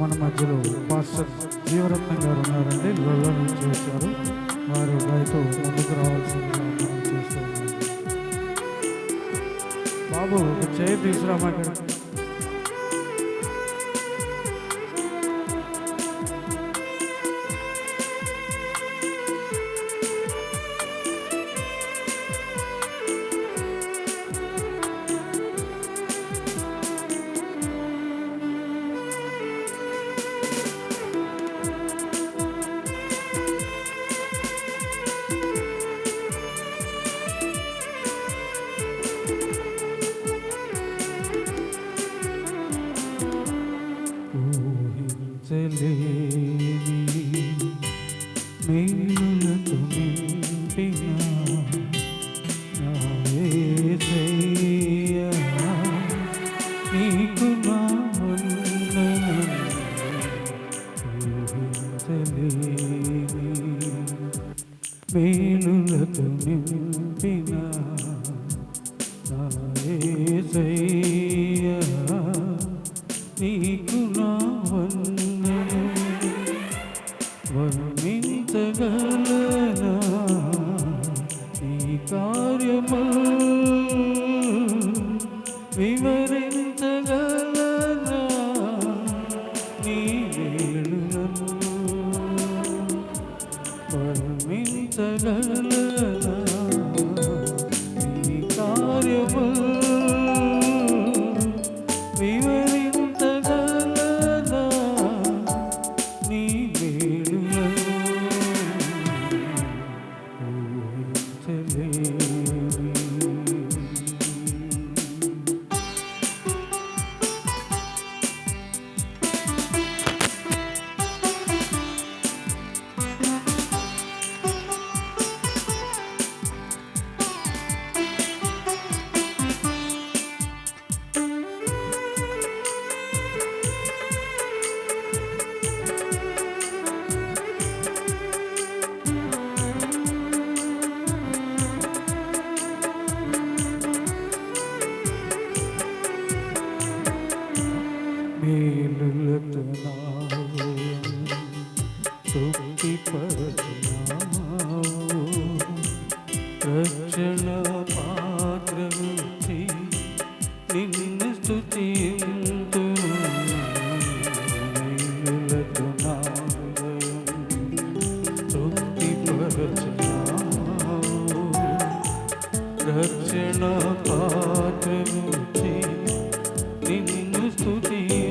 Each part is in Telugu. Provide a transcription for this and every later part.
మన మధ్యలో పాస్టర్ జీవరత్నం గారు ఉన్నారండి. లొల్ల నుంచి వచ్చారు. వారు దయతో ముందుకు రావాల్సింది చేస్తూ బాబు ఒక చేయి తీసుకురామా ఇక్కడ ఊహించలేని మేలులతో నింపిన నా యేసయ్యా, నీకు నా వందనం. ఊహించలేని మేలులతో నింపిన నా యేసయ్యా, కార్యము వివరించగలనా నీ వేళలను వర్ణించగలనా నిన్ను స్తుతింతును. రక్షణ పాత్రముచి నిన్ను స్థుతి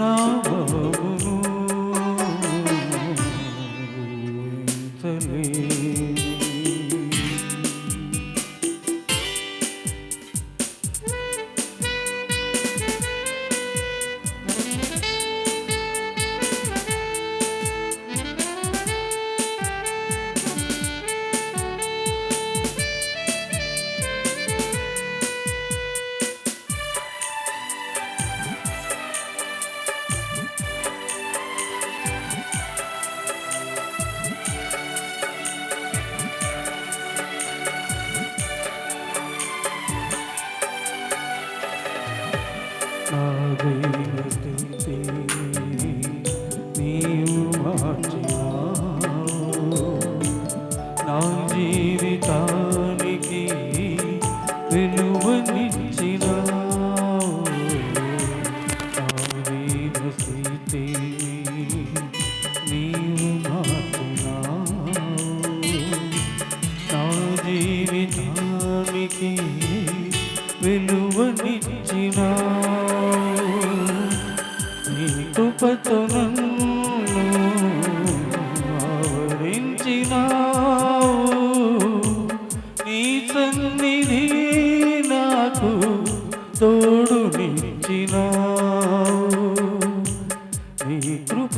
love. నా జీవితానికి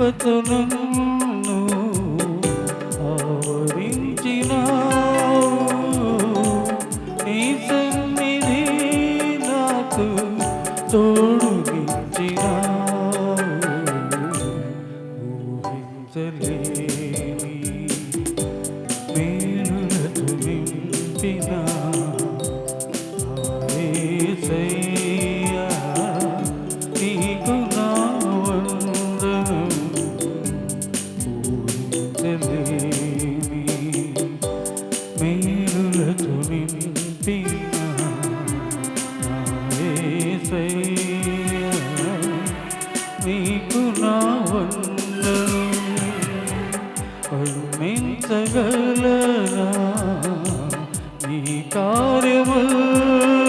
కృపతో నన్ను ఆవరించినావు. నీ సన్నిధి నాకు తోడు നീ കാര്യമുള്ള